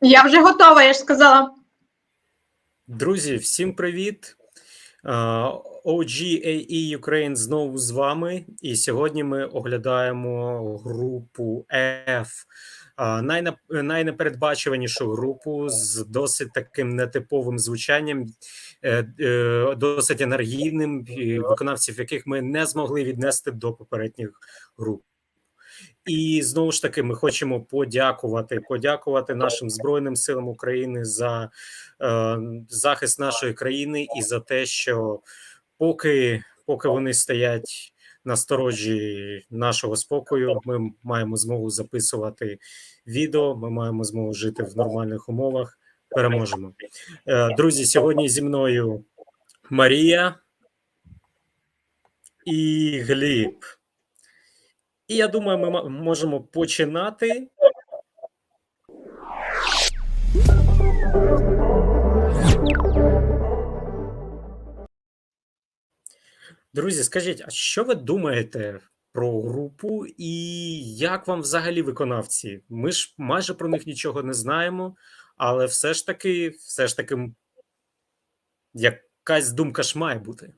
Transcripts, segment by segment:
Я вже готова, я ж сказала. Друзі, всім привіт! OGAE Ukraine знову з вами, і сьогодні ми оглядаємо групу F, найнепередбачуванішу групу з досить таким нетиповим звучанням, е, е, досить енергійним, виконавців яких ми не змогли віднести до попередніх груп. І знову ж таки, ми хочемо подякувати, подякувати нашим збройним силам України за е, захист нашої країни і за те, що поки, поки вони стоять на сторожі нашого спокою, ми маємо змогу записувати відео. Ми маємо змогу жити в нормальних умовах. Переможемо, Е, друзі. Сьогодні зі мною Марія і Гліб. І я думаю, ми можемо починати. Друзі, скажіть, а що ви думаєте про групу і як вам взагалі виконавці? Ми ж майже про них нічого не знаємо, але все ж таки, все ж таки, якась думка ж має бути.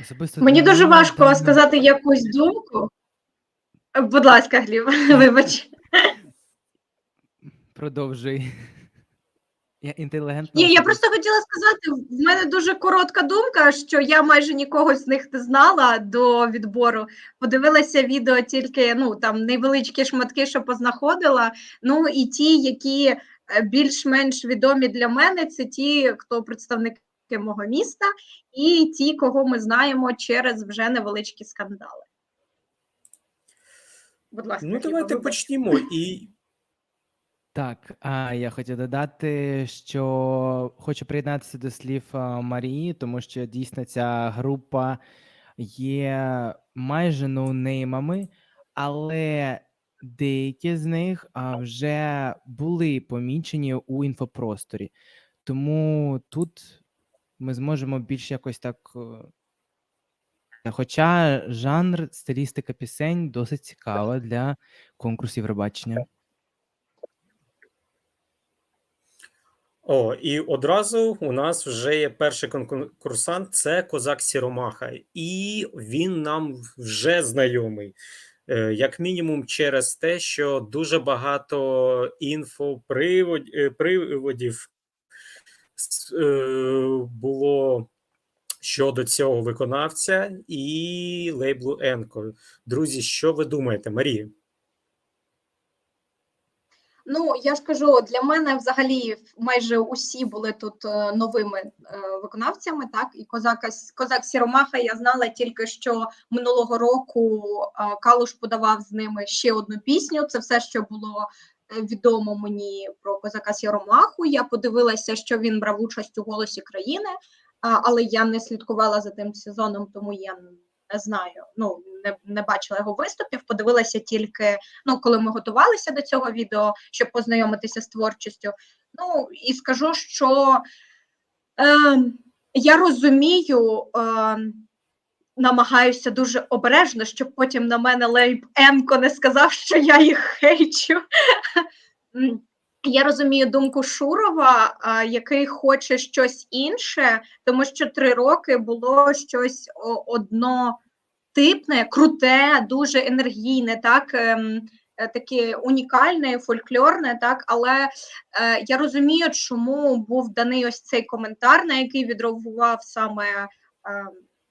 Особисто Мені для дуже мене важко дана- сказати якусь думку. Будь ласка, Гліб, вибач. Продовжуй. Я інтелігентна. Ні, я особистість. просто хотіла сказати, в мене дуже коротка думка, що я майже нікого з них не знала до відбору. Подивилася відео тільки ну там невеличкі шматки, що познаходила. Ну і ті, які е, більш-менш відомі для мене, це ті, хто представники мого міста, і ті, кого ми знаємо через вже невеличкі скандали. Будь ласка, Ну, давайте почнімо. І Так, а я хотів додати, що хочу приєднатися до слів Марії, тому що дійсно ця група є майже ноунеймами, але деякі з них вже були помічені у інфопросторі. Тому тут ми зможемо більш якось так. е, Хоча жанр, стилістика пісень досить цікава для конкурсів Євробачення. О, і одразу у нас вже є перший конкурсант це козак Сіромаха, і він нам вже знайомий, Е, як мінімум, через те, що дуже багато інфоприводів приводів е, було щодо цього виконавця і лейблу Енко. Друзі, що ви думаєте, Марія? Ну, я ж кажу, для мене взагалі майже усі були тут е, новими е, виконавцями, так, і козака, козак Сіромаха я знала тільки, що минулого року е, Калуш подавав з ними ще одну пісню. Це все, що було е, відомо мені про козака Сіромаху. Я подивилася, що він брав участь у голосі країни, але я не слідкувала за тим сезоном, тому я не знаю. Ну, не, не бачила його виступів, подивилася тільки ну, коли ми готувалися до цього відео, щоб познайомитися з творчістю. Ну і скажу, що е, я розумію, е, намагаюся дуже обережно, щоб потім на мене Лейб Енко не сказав, що я їх хейчу. Я розумію думку Шурова, який хоче щось інше, тому що три роки було щось однотипне, круте, дуже енергійне, так ем, е, таке унікальне, фольклорне, так, але е, я розумію, чому був даний ось цей коментар, на який відреагував саме е,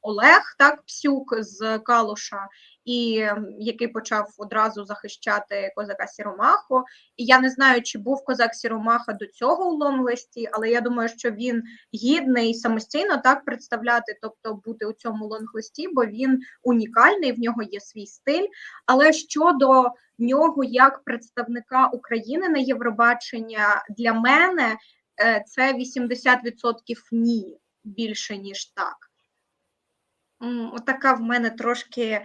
Олег, так, Псюк з Калуша, і який почав одразу захищати козака Сіромаху. І я не знаю, чи був козак Сіромаха до цього у лонглисті, але я думаю, що він гідний самостійно так представляти, тобто бути у цьому лонглисті, бо він унікальний, в нього є свій стиль. Але щодо нього як представника України на Євробачення, для мене е, це 80% ні, більше ніж так. Отака в мене трошки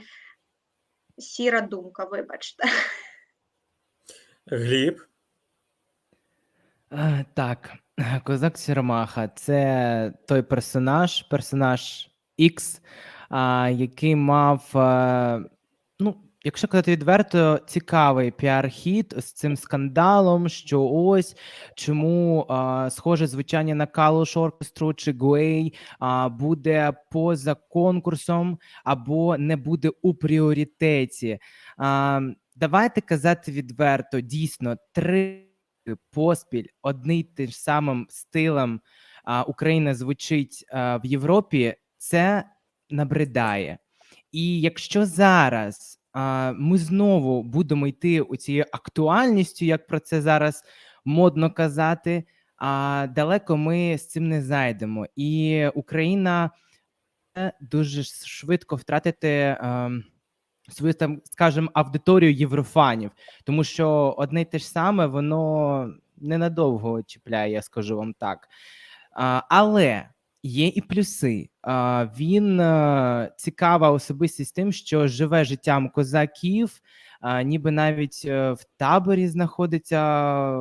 сіра думка, вибачте. Гліб? Е, Так, Козак Сіромаха це той персонаж, персонаж X, який мав, е, ну, якщо казати відверто, цікавий піар-хід з цим скандалом, що ось чому а, схоже звучання на Калуш оркестру чи Гуей а, буде поза конкурсом або не буде у пріоритеті. А, давайте казати відверто, дійсно, три поспіль одний тим самим стилем а, Україна звучить а, в Європі, це набридає. І якщо зараз ми знову будемо йти у цією актуальністю, як про це зараз модно казати, а далеко ми з цим не зайдемо. І Україна е, дуже швидко втратити ем, свою там, скажімо, аудиторію єврофанів, тому що одне й те ж саме, воно ненадовго чіпляє, я скажу вам так. Але є і плюси. Він е, цікава особистість тим, що живе життям козаків, ніби навіть е, в таборі знаходиться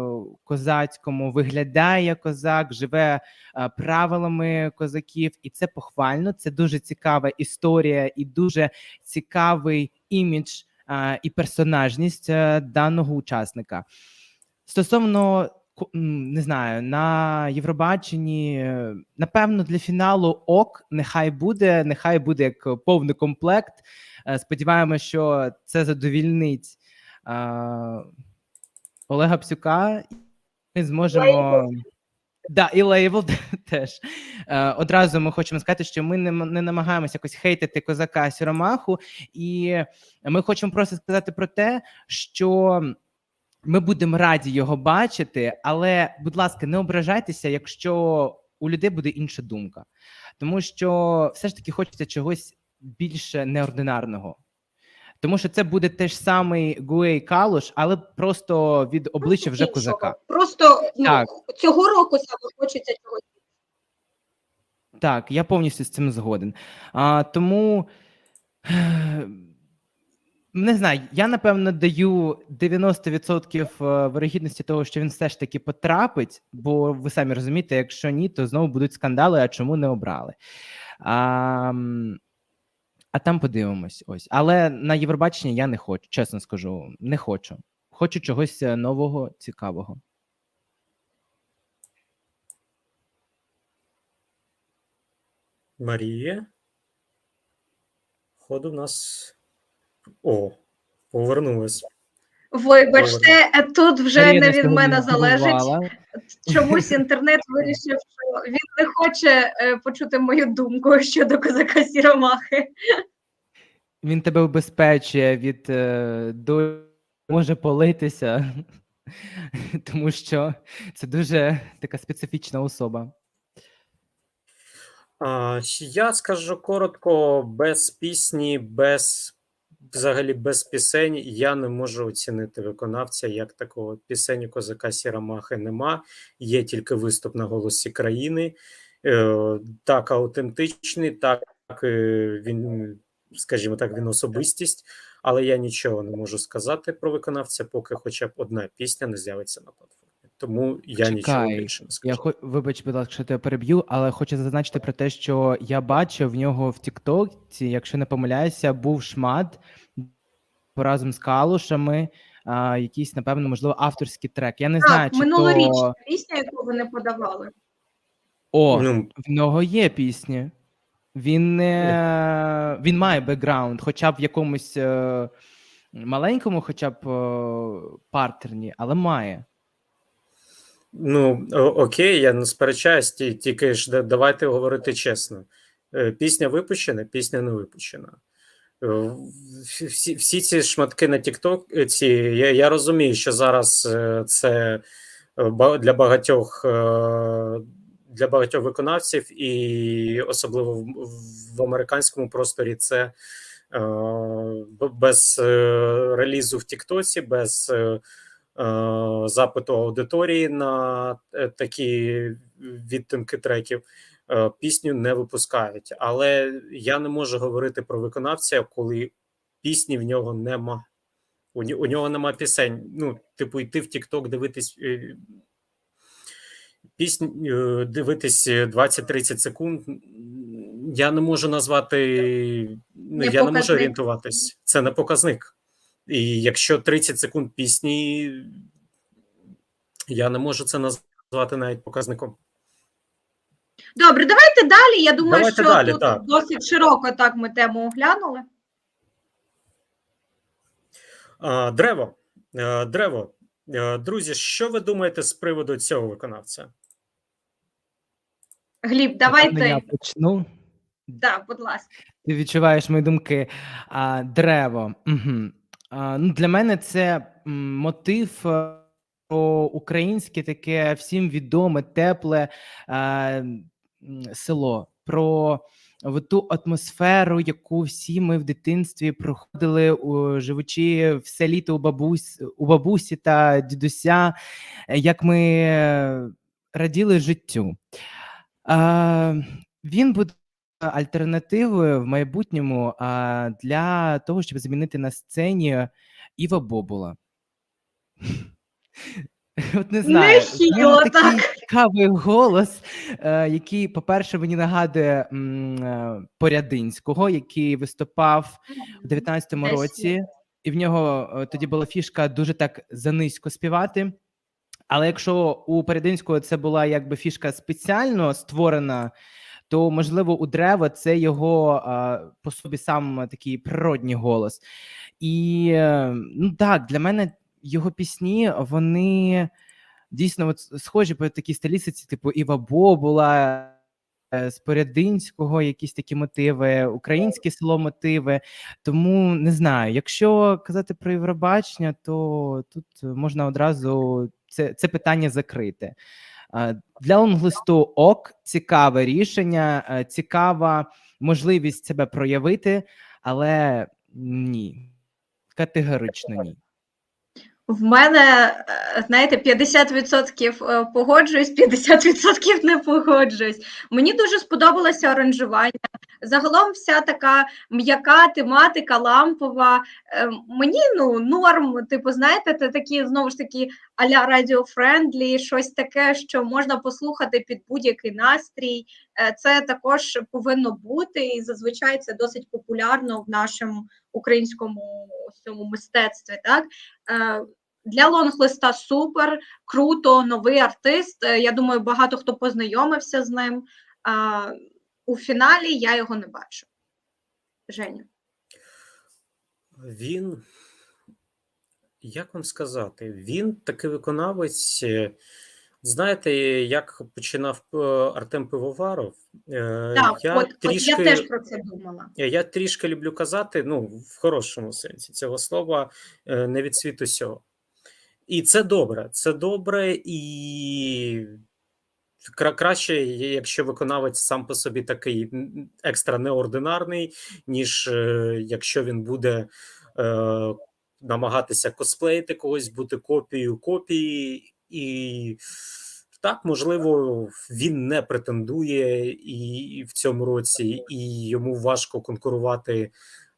козацькому, виглядає козак, живе е, правилами козаків, і це похвально. Це дуже цікава історія і дуже цікавий імідж і персонажність даного учасника. Стосовно не знаю, на Євробаченні, напевно, для фіналу ок, нехай буде, нехай буде як повний комплект. Е, Сподіваємося, що це задовільнить е, Олега Псюка. Ми зможемо. Да, і лейбл теж. Е, одразу ми хочемо сказати, що ми не, не намагаємося якось хейтити козака Сіромаху, і ми хочемо просто сказати про те, що ми будемо раді його бачити, але, будь ласка, не ображайтеся, якщо у людей буде інша думка. Тому що все ж таки хочеться чогось більш неординарного. Тому що це буде теж самий Гуей Калуш, але просто від обличчя вже козака. Просто ну, цього року саме хочеться чогось. Так, я повністю з цим згоден. А, тому не знаю, я напевно даю 90% е, вирогідності того, що він все ж таки потрапить, бо ви самі розумієте, якщо ні, то знову будуть скандали, а чому не обрали. А, а там подивимось. Ось. Але на Євробачення я не хочу, чесно скажу, не хочу. Хочу чогось е, нового, цікавого. Марія. Ходу в нас. О, повернулась. Вибачте, е, тут вже Марія не від мене залежить. Чомусь інтернет вирішив, що він не хоче е, почути мою думку щодо козака Сіромахи. Він тебе убезпечує від е, долі, може политися, тому що це дуже така специфічна особа. Я скажу коротко, без пісні, без взагалі без пісень я не можу оцінити виконавця як такого. Пісень у козака Сіромахи нема, є тільки виступ на голосі країни. Е, так аутентичний, так е, він, скажімо так, він особистість, але я нічого не можу сказати про виконавця, поки хоча б одна пісня не з'явиться на платформі. Тому я нічого більше не скажу. Я хо... вибач, будь ласка, що тебе переб'ю, але хочу зазначити про те, що я бачив в нього в Тіктоці, якщо не помиляюся, був шмат разом з калушами, а, якийсь, напевно, можливо, авторський трек. Я не знаю, чи минулорічна то пісня, яку вони подавали. о, Ну, В нього є пісні. Він не він має бекграунд, хоча б в якомусь е, маленькому, хоча б е, партерні, але має. Ну, окей, я не сперечаюсь, тільки ж давайте говорити чесно. Е, Пісня випущена, пісня не випущена. Е, Всі, всі ці шматки на TikTok, е, ці, я, я розумію, що зараз це для багатьох для багатьох виконавців, і особливо в, в американському просторі це без релізу в Тіктоці, без запиту аудиторії на е, такі відтинки треків. е, Пісню не випускають, але я не можу говорити про виконавця, коли пісні в нього нема. У, у нього нема пісень. Ну, типу, йти в TikTok, дивитись е, піснь, е, дивитись 20-30 секунд. Я не можу назвати, ну, Не я не можу орієнтуватись. Це не показник. І якщо 30 секунд пісні, я не можу це назвати навіть показником. Добре, давайте далі. Я думаю, Давайте що далі, тут так. досить широко так ми тему оглянули. Древо. Древо. Друзі, що ви думаєте з приводу цього виконавця? Гліб, давайте. Я почну. Да, будь ласка. Ти відчуваєш мої думки. А, дерево. Угу. Ну, для мене це мотив е, про українське таке всім відоме, тепле е, село. Про ту атмосферу, яку всі ми в дитинстві проходили, живучи все літо у бабусь, у бабусі та дідуся, як ми е, раділи життю. Він буде альтернативою в майбутньому а, для того, щоб замінити на сцені Іва Бобула. От не знаю, в нього такий так. цікавий голос, е, який, по-перше, мені нагадує е, Порядинського, який виступав у 19-му році, і в нього е, тоді була фішка дуже так занизько співати. Але якщо у Порядинського це була якби фішка спеціально створена, то можливо у Древа це його по собі сам такий природній голос. І е, ну так, для мене його пісні вони дійсно от схожі по такій стилістиці, типу Іва Бобула. е, З Порядинського якісь такі мотиви, українське село мотиви. Тому не знаю, якщо казати про Євробачення, то тут можна одразу це, це питання закрити. А, Для лонглисту ок, цікаве рішення, е, цікава можливість себе проявити, але ні, категорично ні. В мене, е, знаєте, 50% е, погоджуюсь, 50% не погоджуюсь. Мені дуже сподобалося аранжування. Загалом вся така м'яка тематика, лампова. Е, Мені ну норм, типу, знаєте, це такі знову ж таки а-ля радіофрендлі, щось таке, що можна послухати під будь-який настрій. Е, Це також повинно бути, і зазвичай це досить популярно в нашому українському цьому мистецтві. Так Е, для лонглиста супер, круто, новий артист. Я думаю, багато хто познайомився з ним. У фіналі я його не бачу. Женя. Він, як вам сказати, він такий виконавець. е, Знаєте, як починав е, Артем Пивоваров? Е, Так, я, от, трішки, от я теж про це думала. я трішки люблю казати, ну, в хорошому сенсі цього слова, не від світу сього. І це добре. Це добре і краще, якщо виконавець сам по собі такий екстра неординарний, ніж е, якщо він буде е, намагатися косплеїти когось, бути копією копії, і так, можливо, він не претендує і в цьому році, і йому важко конкурувати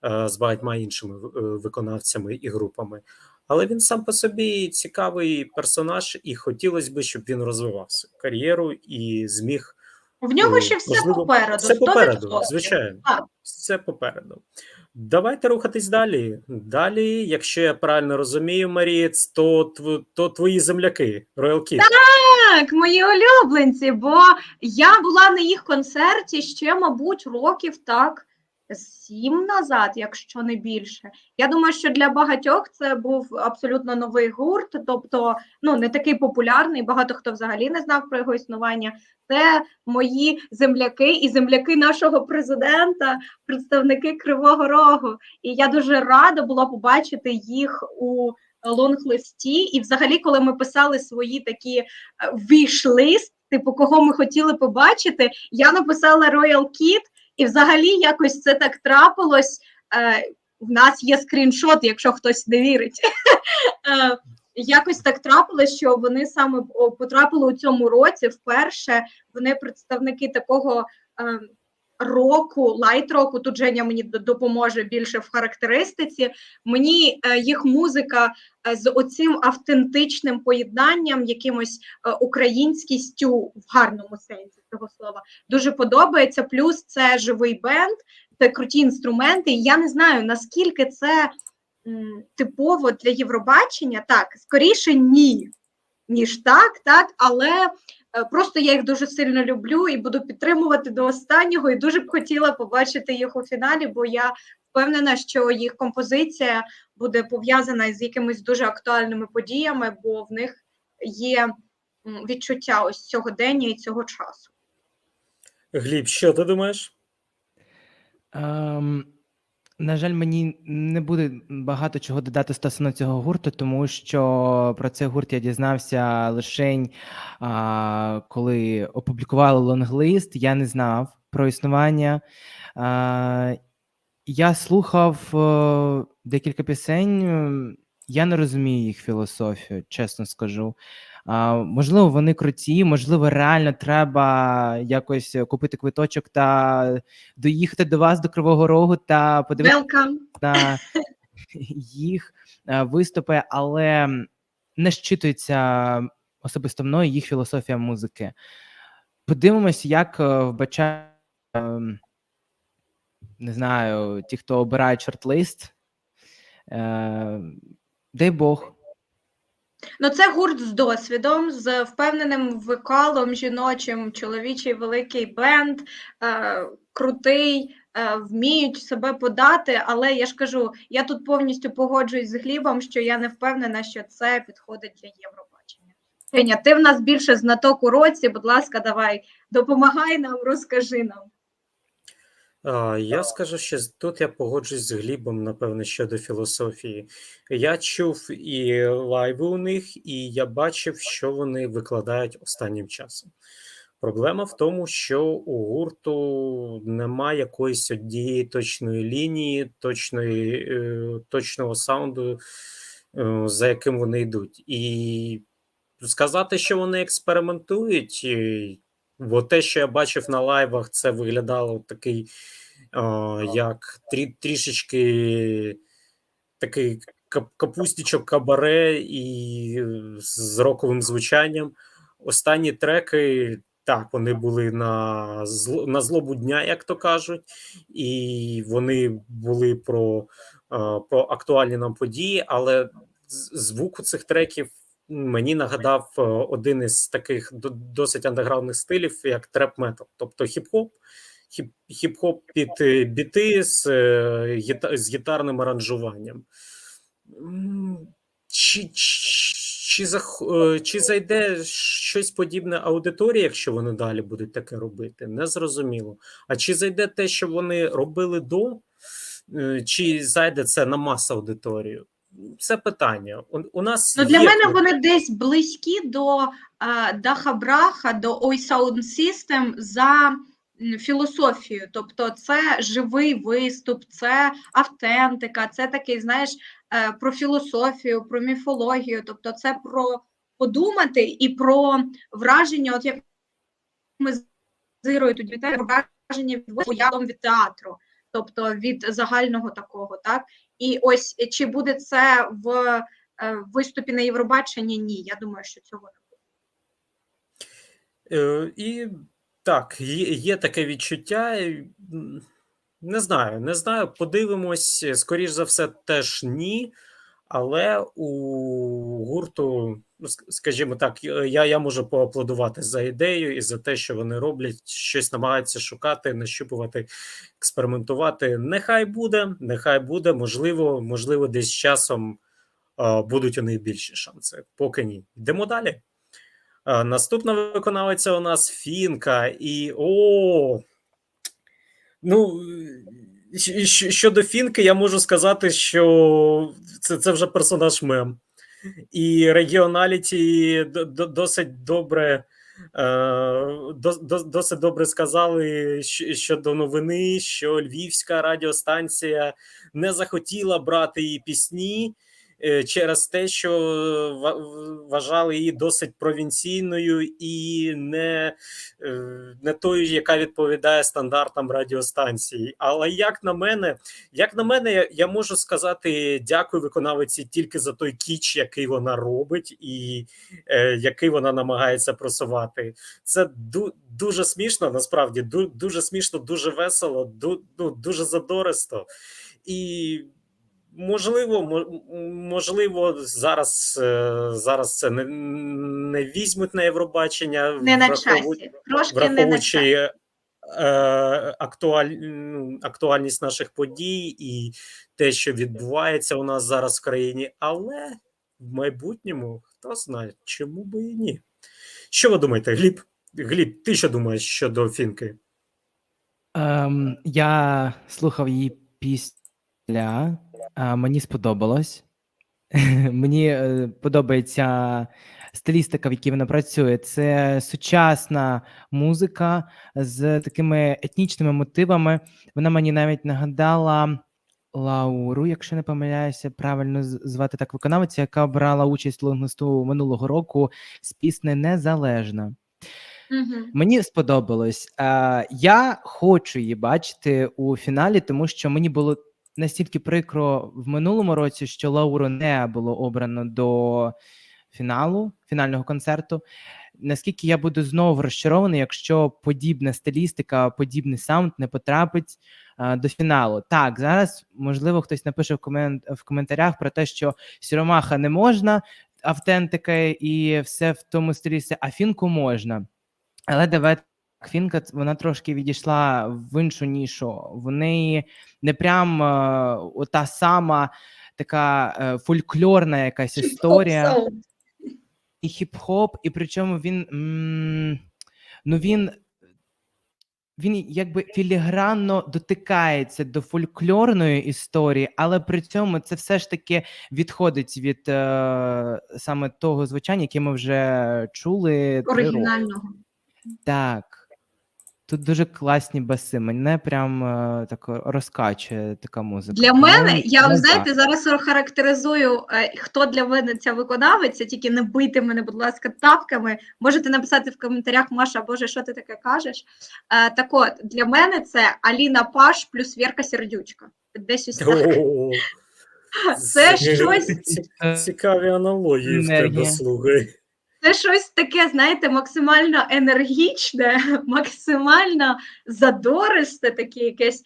е, з багатьма іншими е, виконавцями і групами. Але він сам по собі цікавий персонаж, і хотілося б, щоб він розвивав свою кар'єру і зміг В нього е, ще все можливо, попереду. Все попереду, звичайно. Так. Все попереду. Давайте рухатись далі. Далі, якщо я правильно розумію, Марія, то, то твої земляки, Royal Kid. Так, мої улюбленці, бо я була на їх концерті ще, мабуть, років так сім назад, якщо не більше. Я думаю, що для багатьох це був абсолютно новий гурт, тобто ну не такий популярний. Багато хто взагалі не знав про його існування. Це мої земляки і земляки нашого президента, представники Кривого Рогу. І я дуже рада була побачити їх у лонг-листі. І, взагалі, коли ми писали свої такі віш-лист, типу, кого ми хотіли побачити, я написала Royal Kid, і взагалі якось це так трапилось. Е, в нас є скріншот, якщо хтось не вірить. Е, Якось так трапилось, що вони саме потрапили у цьому році вперше. Вони представники такого е, року, лайт року. Тут Женя мені допоможе більше в характеристиці. Мені їх музика з оцим автентичним поєднанням, якимось українськістю в гарному сенсі цього слова, дуже подобається. Плюс це живий бенд, це круті інструменти. Я не знаю наскільки це м, типово для Євробачення, так, скоріше ні, ніж так, так, але е, просто я їх дуже сильно люблю і буду підтримувати до останнього, і дуже б хотіла побачити їх у фіналі, бо я впевнена, що їх композиція буде пов'язана з якимись дуже актуальними подіями, бо в них є відчуття ось цього дня і цього часу. Гліб, що ти думаєш? Ем, на жаль, мені не буде багато чого додати стосовно цього гурту, тому що про цей гурт я дізнався лише а, коли опублікували лонглист. Я не знав про існування. А, я слухав е, декілька пісень. Я не розумію їх філософію, чесно скажу. А, можливо, вони круті, можливо, реально треба якось купити квиточок та доїхати до вас до Кривого Рогу та подивитися Welcome! на їх е, виступи, але не щитується особисто мною їх філософія музики. Подивимось, як е, вбачає, ем, не знаю, ті, хто обирає чорт-лист. Е, Дай Бог. Ну, це гурт з досвідом, з впевненим вокалом жіночим, чоловічий великий бенд, е, крутий, е, вміють себе подати. Але я ж кажу, я тут повністю погоджуюсь з Глібом, що я не впевнена, що це підходить для Євробачення. Женя, ти в нас більше знаток у році, будь ласка, давай, допомагай нам, розкажи нам. Я скажу, що тут я погоджуюсь з Глібом, напевне, щодо філософії. Я чув і лайви у них, і я бачив, що вони викладають останнім часом. Проблема в тому, що у гурту немає якоїсь однієї точної лінії, точної, е, точного саунду, е, за яким вони йдуть. І сказати, що вони експериментують, е, бо те, що я бачив на лайвах, це виглядало такий, а, як трі, трішечки такий капустічок кабаре і з роковим звучанням. Останні треки, так, вони були на, зл, на злобу дня, як то кажуть, і вони були про, про актуальні нам події, але звук у цих треків мені нагадав е, один із таких до- досить андеграундних стилів, як треп-метал, тобто хіп-хоп, хіп- хіп-хоп під е, біти з, е, з гітарним аранжуванням. Чи, чи, чи, зайде щось подібне аудиторії, якщо вони далі будуть таке робити? Незрозуміло. А чи зайде те, що вони робили до, чи зайде це на мас аудиторію? Це питання. У, у нас Ну, для є мене вони десь близькі до е, Даха Браха, до Ой Sound System за м, філософією. Тобто, це живий виступ, це автентика, це такий, знаєш, е, про філософію, про міфологію. Тобто, це про подумати і про враження, от як ми з Ірою тоді те враження від театру, тобто від загального такого, так? І ось е, чи буде це в е, виступі на Євробаченні? Ні, я думаю, що цього не буде. Е, І так, є, є таке відчуття. Не знаю, не знаю. Подивимось. Скоріш за все, теж ні. Але у гурту, скажімо так, я, я можу поаплодувати за ідею і за те, що вони роблять, щось намагаються шукати, нащупувати, експериментувати. Нехай буде, нехай буде. Можливо, можливо, десь з часом а, будуть у них більші шанси. Поки ні. Йдемо далі. А, Наступна виконавиця у нас Фінка, і о. Ну, щодо Фінки, я можу сказати, що це, це вже персонаж мем. І регіоналіті досить добре. е, дос- дос- Досить добре сказали щодо новини, що Львівська радіостанція не захотіла брати її пісні через те, що ва- вважали її досить провінційною і не, е, не тою, яка відповідає стандартам радіостанції. Але як на мене, як на мене, я можу сказати дякую виконавиці тільки за той кіч, який вона робить, і е, який вона намагається просувати. Це ду, дуже смішно, насправді ду, дуже смішно, дуже весело, ду, ну, дуже задористо. І можливо, можливо, зараз, е, зараз це не, не візьмуть на Євробачення, Не на часі. Трошки не на часі. враховуючи е, актуаль, ну, актуальність наших подій і те, що відбувається у нас зараз в країні, але в майбутньому хто знає, чому би і ні. Що ви думаєте, Гліб? Гліб, ти що думаєш щодо фінки? Ем, я слухав її після, а, мені сподобалось. Мені е, подобається стилістика, в якій вона працює. Це сучасна музика з такими етнічними мотивами. Вона мені навіть нагадала Лауру, якщо не помиляюся, правильно звати так виконавиця, яка брала участь в лонглисту минулого року з пісни Незалежна. Мгм. Мені сподобалось. Е, я хочу її бачити у фіналі, тому що мені було настільки прикро в минулому році, що Лауру не було обрано до фіналу, фінального концерту. Наскільки я буду знову розчарований, якщо подібна стилістика, подібний саунд не потрапить е, до фіналу. Так, зараз можливо хтось напише в, комент, в коментарях про те, що Сіромаха не можна, автентика і все в тому стилісті, а фінку можна. Але давайте ц- вона трошки відійшла в іншу нішу. В неї не прям е, ота сама така е, фольклорна якась історія і хіп-хоп, і причому він. м, ну він. Він якби філігранно дотикається до фольклорної історії, але при цьому це все ж таки відходить від е, саме того звучання, яке ми вже чули. оригінального. Так. Тут дуже класні баси. Мене прям е, так розкачує така музика. Для мене, я вам за. знаєте, зараз характеризую, е, хто для мене ця виконавиця, тільки не бийте мене, будь ласка, тапками. Можете написати в коментарях, Маша, Боже, що ти таке кажеш? Е, Так от, для мене це Аліна Паш плюс Вірка Сердючка. Десь ось так. Це щось- Цікаві аналогії в тебе, слухай. Це щось таке, знаєте, максимально енергічне, максимально задористе, таке якесь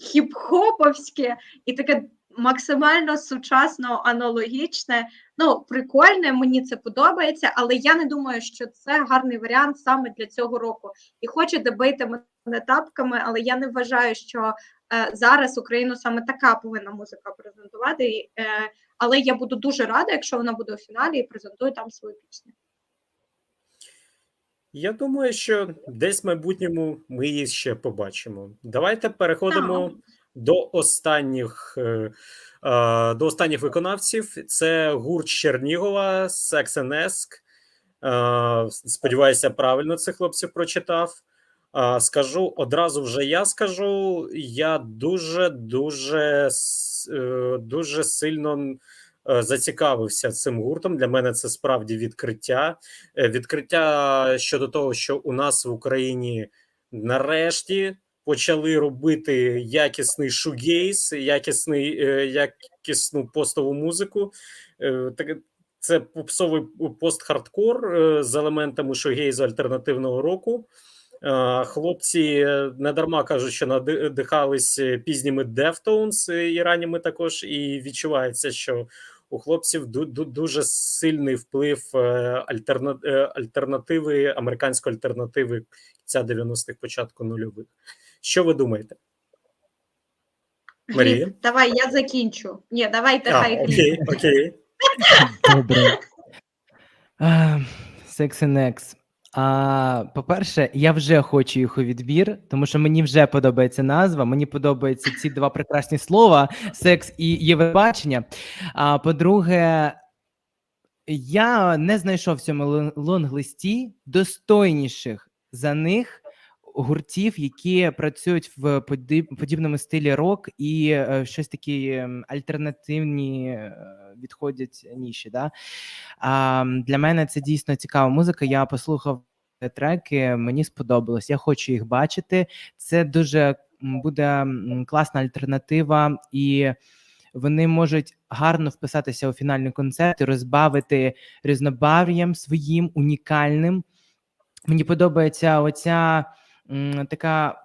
хіп-хоповське і таке максимально сучасно аналогічне. Ну, прикольне, мені це подобається, але я не думаю, що це гарний варіант саме для цього року. І хочете бити мене тапками, але я не вважаю, що е, зараз Україну саме така повинна музика презентувати. І, е, але я буду дуже рада, якщо вона буде у фіналі і презентує там свою пісню. Я думаю, що десь в майбутньому ми її ще побачимо. Давайте переходимо Так. до останніх е, е, до останніх виконавців. Це гурт Чернігова, Е, Сподіваюся, правильно цих хлопців прочитав. Скажу одразу вже я скажу. Я дуже дуже е, дуже сильно е, зацікавився цим гуртом. Для мене це справді відкриття. Е, Відкриття щодо того, що у нас в Україні нарешті почали робити якісний шугейс, якісний, якісну постову музику. Це попсовий пост-хардкор з елементами шугейзу альтернативного року. Е, Хлопці е, не дарма кажуть, що надихались е, пізніми Deftones і ранніми також, і відчувається, що у хлопців ду- ду- дуже сильний вплив альтерна, альтернативи, американської альтернативи кінця 90-х, початку нульових. Що ви думаєте? Марія? Гліб, давай, я закінчу. Ні, давайте А, хай окей, окей. Добре. And X. А, по-перше, я вже хочу їх у відбір, тому що мені вже подобається назва. Мені подобаються ці два прекрасні слова: секс і Євробачення. А по-друге, я не знайшов в цьому лон- лонглисті достойніших за них гуртів, які працюють в подібному стилі рок і е, щось такі альтернативні е, відходять ніші. Да? А, для мене це дійсно цікава музика. Я послухав треки, мені сподобалось. Я хочу їх бачити. Це дуже буде класна альтернатива, і вони можуть гарно вписатися у фінальний концерт і розбавити різнобарв'ям своїм унікальним. Мені подобається оця така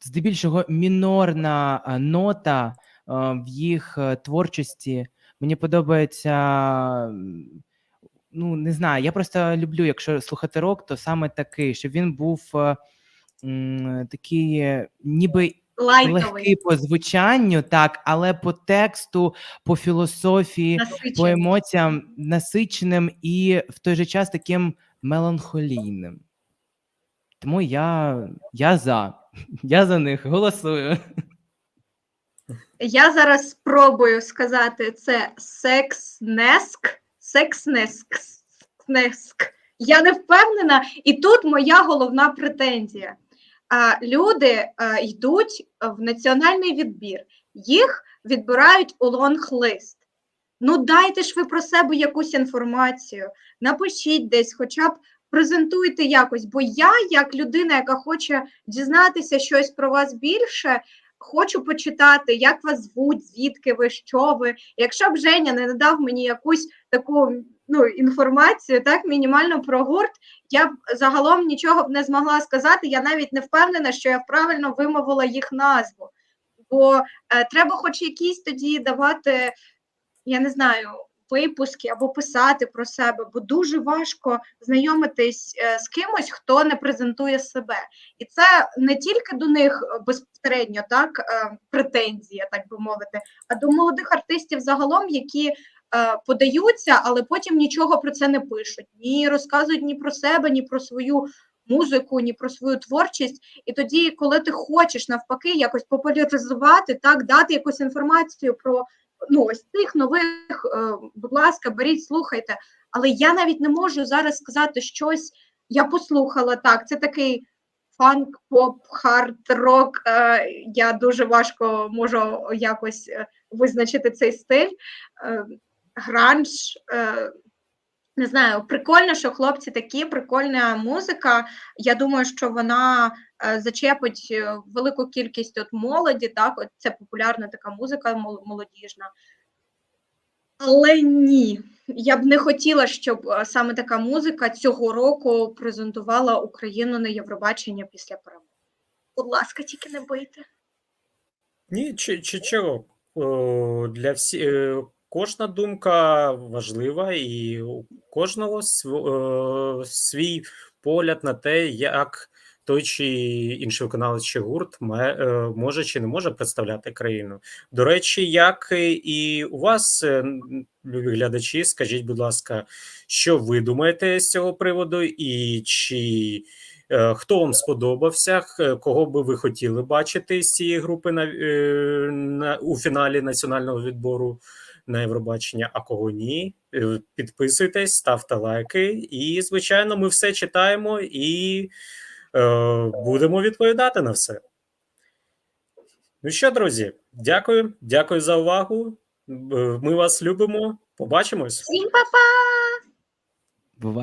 здебільшого мінорна нота в їх е, творчості. Мені подобається. Ну, не знаю, я просто люблю, якщо слухати рок, то саме такий, щоб він був е, м, такий, е, ніби Лайтовий, легкий по звучанню, так, але по тексту, по філософії, по емоціям насиченим і в той же час таким меланхолійним. Тому я, я за. Я за них голосую. Я зараз спробую сказати це секснеск, секснеск. снеск. Я не впевнена, і тут моя головна претензія. Люди йдуть в національний відбір, їх відбирають у лонг-лист. Ну, дайте ж ви про себе якусь інформацію, напишіть десь, хоча б презентуйте якось. Бо я, як людина, яка хоче дізнатися щось про вас більше, хочу почитати, як вас звуть, звідки ви, що ви. Якщо б Женя не надав мені якусь таку ну, інформацію, так, мінімально про гурт, я б загалом нічого б не змогла сказати. Я навіть не впевнена, що я правильно вимовила їх назву. Бо е, треба хоч якісь тоді давати, я не знаю, випуски або писати про себе, бо дуже важко знайомитись е, з кимось, хто не презентує себе. І це не тільки до них е, безпосередньо так е, претензія, так би мовити, а до молодих артистів загалом, які подаються, але потім нічого про це не пишуть, ні розказують ні про себе, ні про свою музику, ні про свою творчість. І тоді, коли ти хочеш навпаки якось популяризувати, так дати якусь інформацію про ну ось цих нових, е, будь ласка, беріть, слухайте. Але я навіть не можу зараз сказати щось. Я послухала так. Це такий фанк, поп, хард, рок. Е, я дуже важко можу якось е, визначити цей стиль. Гранж. Не знаю, прикольно, що хлопці такі, прикольна музика. Я думаю, що вона е, зачепить е, велику кількість от молоді, так, от це популярна така музика молодіжна. Але ні, я б не хотіла, щоб е, саме така музика цього року презентувала Україну на Євробачення після перемоги. Будь ласка, тільки не бийте. Ні, чи, чи чого? Для всі, е, кожна думка важлива, і у кожного е, свій погляд на те, як той чи інший виконавець чи гурт е, може чи не може представляти країну. До речі, як і у вас, е, любі глядачі, скажіть, будь ласка, що ви думаєте з цього приводу, і чи Хто вам сподобався? Кого би ви хотіли бачити з цієї групи на, на у фіналі національного відбору на Євробачення, а кого ні? Е, Підписуйтесь, ставте лайки, і звичайно, ми все читаємо і е, будемо відповідати на все. Ну що, друзі, дякую, дякую за увагу. Е, Ми вас любимо. Побачимось. Всім па-па!